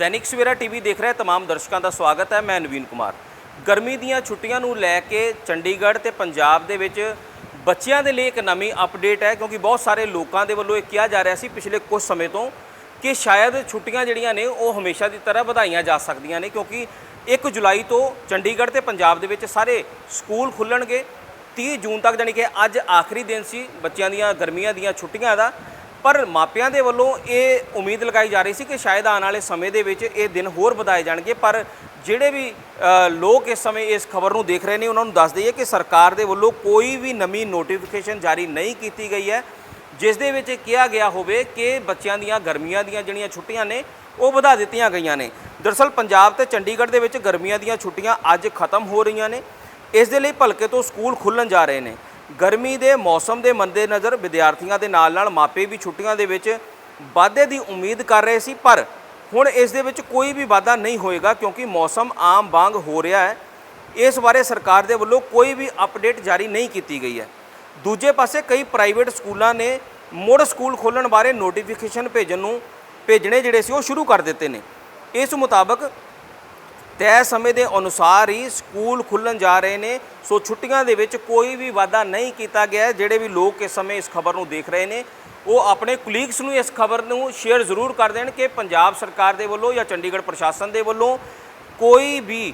Dainik Savera TV ਦੇਖ ਰਹੇ तमाम ਦਰਸ਼ਕਾਂ ਦਾ ਸਵਾਗਤ ਹੈ ਮੈਂ ਨਵੀਨ ਕੁਮਾਰ ਗਰਮੀ ਦੀਆਂ ਛੁੱਟੀਆਂ ਨੂੰ ਲੈ ਕੇ ਚੰਡੀਗੜ੍ਹ ਤੇ ਪੰਜਾਬ ਦੇ ਵਿੱਚ ਬੱਚਿਆਂ ਦੇ ਲਈ ਇੱਕ ਨਵੀਂ ਅਪਡੇਟ ਹੈ ਕਿਉਂਕਿ ਬਹੁਤ ਸਾਰੇ ਲੋਕਾਂ ਦੇ ਵੱਲੋਂ ਇਹ ਕਿਹਾ ਜਾ ਰਿਹਾ ਸੀ ਪਿਛਲੇ ਕੁਝ ਸਮੇਂ ਤੋਂ ਕਿ ਸ਼ਾਇਦ ਛੁੱਟੀਆਂ ਜਿਹੜੀਆਂ ਨੇ ਉਹ ਹਮੇਸ਼ਾ ਦੀ ਤਰ੍ਹਾਂ ਵਧਾਈਆਂ ਜਾ ਸਕਦੀਆਂ ਨੇ ਕਿਉਂਕਿ 1 ਜੁਲਾਈ ਤੋਂ ਚੰਡੀਗੜ੍ਹ ਤੇ ਪੰਜਾਬ ਦੇ ਵਿੱਚ ਸਾਰੇ ਸਕੂਲ ਖੁੱਲਣਗੇ 30 ਜੂਨ ਤੱਕ ਜਾਣੀ ਕਿ ਅੱਜ ਆਖਰੀ ਦਿਨ ਸੀ ਬੱਚਿਆਂ ਦੀਆਂ ਗਰਮੀਆਂ ਦੀਆਂ ਛੁੱਟੀਆਂ ਦਾ ਪਰ ਮਾਪਿਆਂ ਦੇ ਵੱਲੋਂ ਇਹ ਉਮੀਦ ਲਗਾਈ ਜਾ ਰਹੀ ਸੀ ਕਿ ਸ਼ਾਇਦ ਆਉਣ ਵਾਲੇ ਸਮੇਂ ਦੇ ਵਿੱਚ ਇਹ ਦਿਨ ਹੋਰ ਵਧਾਏ ਜਾਣਗੇ, ਪਰ ਜਿਹੜੇ ਵੀ ਲੋਕ ਇਸ ਸਮੇਂ ਇਸ ਖਬਰ ਨੂੰ ਦੇਖ ਰਹੇ ਨੇ, ਉਹਨਾਂ ਨੂੰ ਦੱਸ ਦਈਏ ਕਿ ਸਰਕਾਰ ਦੇ ਵੱਲੋਂ ਕੋਈ ਵੀ ਨਵੀਂ ਨੋਟੀਫਿਕੇਸ਼ਨ ਜਾਰੀ ਨਹੀਂ ਕੀਤੀ ਗਈ ਹੈ, ਜਿਸ ਦੇ ਵਿੱਚ ਕਿਹਾ ਗਿਆ ਹੋਵੇ ਕਿ ਬੱਚਿਆਂ ਦੀਆਂ, ਗਰਮੀਆਂ ਦੀਆਂ ਜਿਹੜੀਆਂ ਛੁੱਟੀਆਂ ਨੇ, ਉਹ ਵਧਾ ਦਿੱਤੀਆਂ ਗਈਆਂ ਨੇ। ਦਰਅਸਲ ਪੰਜਾਬ ਤੇ ਚੰਡੀਗੜ੍ਹ ਦੇ ਵਿੱਚ ਗਰਮੀਆਂ ਦੀਆਂ ਛੁੱਟੀਆਂ ਅੱਜ ਖਤਮ ਹੋ ਰਹੀਆਂ ਨੇ। ਇਸ ਦੇ ਲਈ ਭਲਕੇ ਤੋਂ ਸਕੂਲ ਖੁੱਲਣ ਜਾ ਰਹੇ ਨੇ। ਗਰਮੀ ਦੇ ਮੌਸਮ ਦੇ ਮੱਦੇਨਜ਼ਰ ਵਿਦਿਆਰਥੀਆਂ ਦੇ ਨਾਲ ਨਾਲ ਮਾਪੇ ਵੀ ਛੁੱਟੀਆਂ ਦੇ ਵਿੱਚ ਵਾਧੇ ਦੀ ਉਮੀਦ ਕਰ ਰਹੇ ਸੀ, ਪਰ ਹੁਣ ਇਸ ਦੇ ਵਿੱਚ ਕੋਈ ਵੀ ਵਾਧਾ ਨਹੀਂ ਹੋਏਗਾ ਕਿਉਂਕਿ ਮੌਸਮ ਆਮ ਵਾਂਗ ਹੋ ਰਿਹਾ ਹੈ। ਇਸ ਬਾਰੇ ਸਰਕਾਰ ਦੇ ਵੱਲੋਂ ਕੋਈ ਵੀ ਅਪਡੇਟ ਜਾਰੀ ਨਹੀਂ ਕੀਤੀ ਗਈ ਹੈ। ਦੂਜੇ ਪਾਸੇ ਕਈ ਪ੍ਰਾਈਵੇਟ ਸਕੂਲਾਂ ਨੇ ਮੁੜ ਸਕੂਲ ਖੋਲ੍ਹਣ ਬਾਰੇ ਨੋਟੀਫਿਕੇਸ਼ਨ ਭੇਜਣ ਨੂੰ ਭੇਜਣੇ ਜਿਹੜੇ ਸੀ ਉਹ ਸ਼ੁਰੂ ਕਰ ਦਿੱਤੇ ਨੇ। ਇਸ ਮੁਤਾਬਕ ਤੈਅ ਸਮੇਂ ਦੇ ਅਨੁਸਾਰ ਹੀ ਸਕੂਲ ਖੁੱਲਣ ਜਾ ਰਹੇ ਨੇ। ਸੋ ਛੁੱਟੀਆਂ ਦੇ ਵਿੱਚ ਕੋਈ ਵੀ ਵਾਅਦਾ ਨਹੀਂ ਕੀਤਾ ਗਿਆ ਜਿਹੜੇ ਵੀ ਲੋਕ ਇਸ ਸਮੇਂ ਇਸ ਖਬਰ ਨੂੰ ਦੇਖ ਰਹੇ ਨੇ, ਉਹ ਆਪਣੇ ਕੁਲੀਗਸ ਨੂੰ ਇਸ ਖਬਰ ਨੂੰ ਸ਼ੇਅਰ ਜ਼ਰੂਰ ਕਰ ਦੇਣ ਕਿ ਪੰਜਾਬ ਸਰਕਾਰ ਦੇ ਵੱਲੋਂ ਜਾਂ ਚੰਡੀਗੜ੍ਹ ਪ੍ਰਸ਼ਾਸਨ ਦੇ ਵੱਲੋਂ ਕੋਈ ਵੀ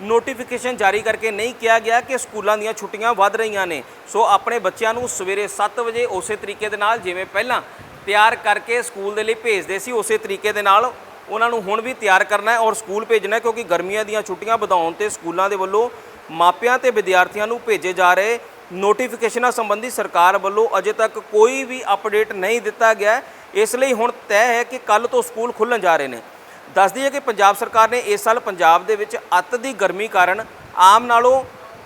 ਨੋਟੀਫਿਕੇਸ਼ਨ ਜਾਰੀ ਕਰਕੇ ਨਹੀਂ ਕਿਹਾ ਗਿਆ ਕਿ ਸਕੂਲਾਂ ਦੀਆਂ ਛੁੱਟੀਆਂ ਵੱਧ ਰਹੀਆਂ ਨੇ। ਸੋ ਆਪਣੇ ਬੱਚਿਆਂ ਨੂੰ ਸਵੇਰੇ 7 ਵਜੇ ਉਸੇ ਤਰੀਕੇ ਦੇ ਨਾਲ, ਜਿਵੇਂ ਪਹਿਲਾਂ ਤਿਆਰ ਕਰਕੇ ਸਕੂਲ ਦੇ ਲਈ ਭੇਜਦੇ ਸੀ, ਉਸੇ ਤਰੀਕੇ ਦੇ ਨਾਲ ਉਹਨਾਂ ਨੂੰ ਹੁਣ ਵੀ ਤਿਆਰ ਕਰਨਾ ਹੈ ਔਰ ਸਕੂਲ ਭੇਜਣਾ ਹੈ, ਕਿਉਂਕਿ ਗਰਮੀਆਂ ਦੀਆਂ ਛੁੱਟੀਆਂ ਵਧਾਉਣ ਤੇ ਸਕੂਲਾਂ ਦੇ ਵੱਲੋਂ ਮਾਪਿਆਂ ਤੇ ਵਿਦਿਆਰਥੀਆਂ ਨੂੰ ਭੇਜੇ ਜਾ ਰਹੇ ਨੋਟੀਫਿਕੇਸ਼ਨਾਂ ਸੰਬੰਧੀ ਸਰਕਾਰ ਵੱਲੋਂ ਅਜੇ ਤੱਕ ਕੋਈ ਵੀ ਅਪਡੇਟ ਨਹੀਂ ਦਿੱਤਾ ਗਿਆ ਇਸ ਲਈ ਹੁਣ ਤੈਅ ਹੈ ਕਿ ਕੱਲ ਤੋਂ ਸਕੂਲ ਖੁੱਲਣ ਜਾ ਰਹੇ ਨੇ। ਦੱਸ ਦਈਏ ਕਿ ਪੰਜਾਬ ਸਰਕਾਰ ਨੇ ਇਸ ਸਾਲ ਪੰਜਾਬ ਦੇ ਵਿੱਚ ਅੱਤ ਦੀ ਗਰਮੀ ਕਾਰਨ ਆਮ ਨਾਲੋਂ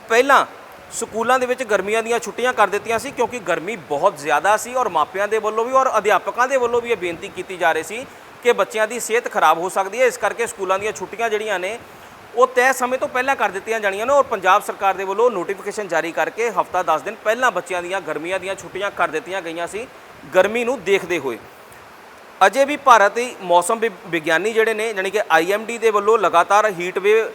ਪਹਿਲਾਂ ਸਕੂਲਾਂ ਦੇ ਵਿੱਚ ਗਰਮੀਆਂ ਦੀਆਂ ਛੁੱਟੀਆਂ ਕਰ ਦਿੱਤੀਆਂ ਸੀ, ਕਿਉਂਕਿ ਗਰਮੀ ਬਹੁਤ ਜ਼ਿਆਦਾ ਸੀ ਔਰ ਮਾਪਿਆਂ ਦੇ ਵੱਲੋਂ ਵੀ ਔਰ ਅਧਿਆਪਕਾਂ ਦੇ ਵੱਲੋਂ ਵੀ ਇਹ ਬੇਨਤੀ ਕੀਤੀ ਜਾ ਰਹੀ ਸੀ ਕਿ ਬੱਚਿਆਂ ਦੀ ਸਿਹਤ ਖਰਾਬ ਹੋ ਸਕਦੀ ਹੈ, ਇਸ ਕਰਕੇ ਸਕੂਲਾਂ ਦੀਆਂ ਛੁੱਟੀਆਂ ਜਿਹੜੀਆਂ ਨੇ, ਉਹ ਤੈਅ ਸਮੇਂ ਤੋਂ ਪਹਿਲਾਂ ਕਰ ਦਿੱਤੀਆਂ ਜਾਣੀਆਂ ਨੇ ਔਰ ਪੰਜਾਬ ਸਰਕਾਰ ਦੇ ਵੱਲੋਂ ਨੋਟੀਫਿਕੇਸ਼ਨ ਜਾਰੀ ਕਰਕੇ ਹਫਤਾ 10 ਦਿਨ ਪਹਿਲਾਂ ਬੱਚਿਆਂ ਦੀਆਂ, ਗਰਮੀਆਂ ਦੀਆਂ ਛੁੱਟੀਆਂ ਕਰ ਦਿੱਤੀਆਂ ਗਈਆਂ ਸੀ, ਗਰਮੀ ਨੂੰ ਦੇਖਦੇ ਹੋਏ। ਅਜੇ ਵੀ ਭਾਰਤੀ ਮੌਸਮ ਵਿ- ਵਿਗਿਆਨੀ ਜਿਹੜੇ ਨੇ ਯਾਨੀ ਕਿ ਆਈਐਮਡੀ ਦੇ ਵੱਲੋਂ ਲਗਾਤਾਰ ਹੀਟ ਵੇਵ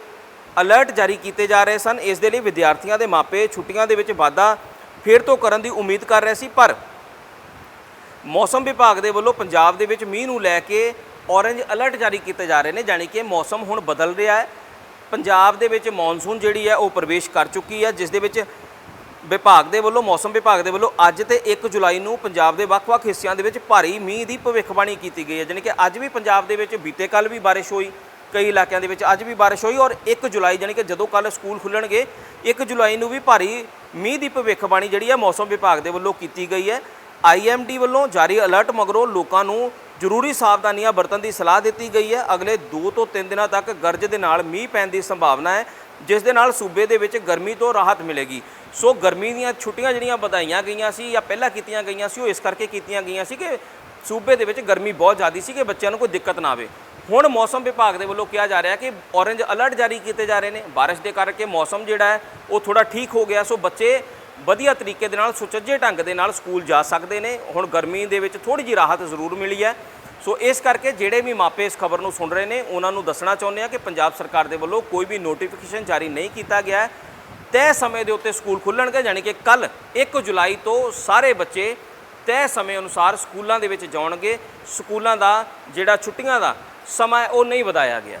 ਅਲਰਟ ਜਾਰੀ ਕੀਤੇ ਜਾ ਰਹੇ ਸਨ, ਇਸ ਦੇ ਲਈ ਵਿਦਿਆਰਥੀਆਂ ਦੇ ਮਾਪੇ ਛੁੱਟੀਆਂ ਦੇ ਵਿੱਚ ਵਾਧਾ ਫੇਰ ਤੋਂ ਕਰਨ ਦੀ ਉਮੀਦ ਕਰ ਰਹੇ ਸੀ, ਪਰ ਮੌਸਮ ਵਿਭਾਗ ਦੇ ਵੱਲੋਂ ਪੰਜਾਬ ਦੇ ਵਿੱਚ ਮੀਂਹ ਨੂੰ ਲੈ ਕੇ ਔਰੇਂਜ ਅਲਰਟ ਜਾਰੀ ਕੀਤੇ ਜਾ ਰਹੇ ਨੇ ਯਾਨੀ ਕਿ ਮੌਸਮ ਹੁਣ ਬਦਲ ਰਿਹਾ ਹੈ। ਪੰਜਾਬ ਦੇ ਵਿੱਚ ਮੌਨਸੂਨ ਜਿਹੜੀ ਹੈ ਉਹ ਪ੍ਰਵੇਸ਼ ਕਰ ਚੁੱਕੀ ਹੈ, ਜਿਸ ਦੇ ਵਿੱਚ ਵਿਭਾਗ ਦੇ ਵੱਲੋਂ, ਮੌਸਮ ਵਿਭਾਗ ਦੇ ਵੱਲੋਂ ਅੱਜ ਤੇ 1 ਜੁਲਾਈ ਨੂੰ ਪੰਜਾਬ ਦੇ ਵੱਖ-ਵੱਖ ਹਿੱਸਿਆਂ ਦੇ ਵਿੱਚ ਭਾਰੀ ਮੀਂਹ ਦੀ ਭਵਿੱਖਬਾਣੀ ਕੀਤੀ ਗਈ ਹੈ। ਜਾਣੀ ਕਿ ਅੱਜ ਵੀ ਪੰਜਾਬ ਦੇ ਵਿੱਚ ਬੀਤੇ ਕੱਲ ਵੀ ਬਾਰਿਸ਼ ਹੋਈ, ਕਈ ਇਲਾਕਿਆਂ ਦੇ ਵਿੱਚ ਅੱਜ ਵੀ ਬਾਰਿਸ਼ ਹੋਈ ਔਰ 1 ਜੁਲਾਈ, ਜਾਣੀ ਕਿ ਜਦੋਂ ਕੱਲ ਸਕੂਲ ਖੁੱਲਣਗੇ 1 ਜੁਲਾਈ ਨੂੰ ਵੀ ਭਾਰੀ ਮੀਂਹ ਦੀ ਭਵਿੱਖਬਾਣੀ ਜਿਹੜੀ ਹੈ ਮੌਸਮ ਵਿਭਾਗ ਦੇ ਵੱਲੋਂ ਕੀਤੀ ਗਈ ਹੈ। ਆਈਐਮਡੀ ਵੱਲੋਂ ਜਾਰੀ ਅਲਰਟ ਮਗਰੋਂ ਲੋਕਾਂ ਨੂੰ ਜ਼ਰੂਰੀ ਸਾਵਧਾਨੀਆਂ ਵਰਤਣ ਦੀ ਸਲਾਹ ਦਿੱਤੀ ਗਈ ਹੈ। ਅਗਲੇ 2 ਤੋਂ 3 ਦਿਨਾਂ ਤੱਕ ਗਰਜ ਦੇ ਨਾਲ ਮੀਂਹ ਪੈਣ ਦੀ ਸੰਭਾਵਨਾ ਹੈ, ਜਿਸ ਦੇ ਨਾਲ ਸੂਬੇ ਦੇ ਵਿੱਚ ਗਰਮੀ ਤੋਂ ਰਾਹਤ ਮਿਲੇਗੀ। ਸੋ ਗਰਮੀ ਦੀਆਂ ਛੁੱਟੀਆਂ ਜਿਹੜੀਆਂ ਵਧਾਈਆਂ ਗਈਆਂ ਸੀ ਜਾਂ ਪਹਿਲਾਂ ਕੀਤੀਆਂ ਗਈਆਂ ਸੀ, ਉਹ ਇਸ ਕਰਕੇ ਕੀਤੀਆਂ ਗਈਆਂ ਸੀ ਕਿ ਸੂਬੇ ਦੇ ਵਿੱਚ ਗਰਮੀ ਬਹੁਤ ਜ਼ਿਆਦੀ ਸੀ ਕਿ ਬੱਚਿਆਂ ਨੂੰ ਕੋਈ ਦਿੱਕਤ ਨਾ ਆਵੇ। ਹੁਣ ਮੌਸਮ ਵਿਭਾਗ ਦੇ ਵੱਲੋਂ ਕਿਹਾ ਜਾ ਰਿਹਾ ਕਿ ਔਰੇਂਜ ਅਲਰਟ ਜਾਰੀ ਕੀਤੇ ਜਾ ਰਹੇ ਨੇ। ਬਾਰਿਸ਼ ਦੇ ਕਰਕੇ ਮੌਸਮ ਜਿਹੜਾ ਹੈ, ਉਹ ਥੋੜਾ ਠੀਕ ਹੋ ਗਿਆ। ਸੋ ਬੱਚੇ ਵਧੀਆ ਤਰੀਕੇ ਦੇ ਨਾਲ, ਸੁਚੱਜੇ ਢੰਗ ਦੇ ਨਾਲ ਸਕੂਲ ਜਾ ਸਕਦੇ ਨੇ। ਹੁਣ ਗਰਮੀ ਦੇ ਵਿੱਚ ਥੋੜੀ ਜਿਹੀ ਰਾਹਤ ਜ਼ਰੂਰ ਮਿਲੀ ਹੈ। ਸੋ ਇਸ ਕਰਕੇ ਜਿਹੜੇ ਵੀ ਮਾਪੇ ਇਸ ਖਬਰ ਨੂੰ ਸੁਣ ਰਹੇ ਨੇ, ਉਹਨਾਂ ਨੂੰ ਦੱਸਣਾ ਚਾਹੁੰਦੇ ਆ ਕਿ ਪੰਜਾਬ ਸਰਕਾਰ ਦੇ ਵੱਲੋਂ ਕੋਈ ਵੀ ਨੋਟੀਫਿਕੇਸ਼ਨ ਜਾਰੀ ਨਹੀਂ ਕੀਤਾ ਗਿਆ ਹੈ। ਤੈਅ ਸਮੇਂ ਦੇ ਉੱਤੇ ਸਕੂਲ ਖੁੱਲਣਗੇ, ਯਾਨੀ ਕਿ ਕੱਲ 1 ਜੁਲਾਈ ਤੋਂ ਸਾਰੇ ਬੱਚੇ ਤੈਅ ਸਮੇਂ ਅਨੁਸਾਰ ਸਕੂਲਾਂ ਦੇ ਵਿੱਚ ਜਾਣਗੇ। ਸਕੂਲਾਂ ਦਾ ਜਿਹੜਾ ਛੁੱਟੀਆਂ ਦਾ ਸਮਾਂ ਉਹ ਨਹੀਂ ਵਧਾਇਆ ਗਿਆ।